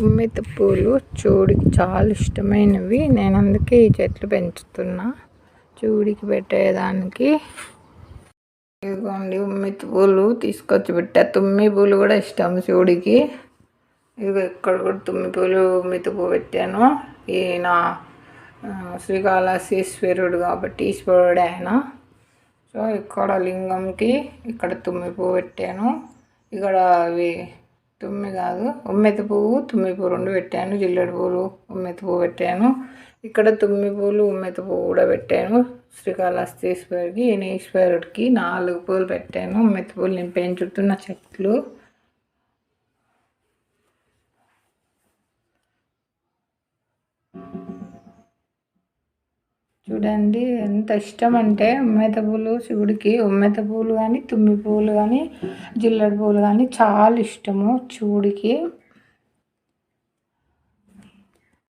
తుమ్మెద పూలు చూడికి చాలా ఇష్టమైనవి. నేను అందుకే ఈ చెట్లు పెంచుతున్నా. చూడికి పెట్టేదానికి ఇదిగోండి ఉమ్మితి పూలు తీసుకొచ్చి పెట్టా. తుమ్మి పూలు కూడా ఇష్టం చూడికి. ఇదిగో ఇక్కడ కూడా తుమ్మి పూలు ఉమ్మితి పువ్వు పెట్టాను. ఈయన ఆ, శ్రీకాళహస్తీశ్వరుడు కాబట్టి ఈశ్వరుడు ఆయన. సో ఇక్కడ లింగంకి ఇక్కడ తుమ్మి పువ్వు పెట్టాను. ఇక్కడ అవి తుమ్మి కాదు ఉమ్మెత్తి పువ్వు తుమ్మి పువ్వు రెండు పెట్టాను జిల్లెడు పువ్వులు ఉమ్మెత్తి పువ్వు పెట్టాను. ఇక్కడ తుమ్మి పువ్వులు ఉమ్మెత్తి పువ్వు కూడా పెట్టాను. శ్రీకాళహస్తీశ్వరికి ఈయన నాలుగు పూలు పెట్టాను. ఉమ్మెత్తి పూలు నేను పెంచుతున్న చెట్లు. చూడండి ఎంత ఇష్టం అంటే ఉమ్మెత పూలు శివుడికి ఉమ్మెత పూలు కానీ తుమ్మి పూలు కానీ జిల్లెడు పూలు కానీ చాలా ఇష్టము. శివుడికి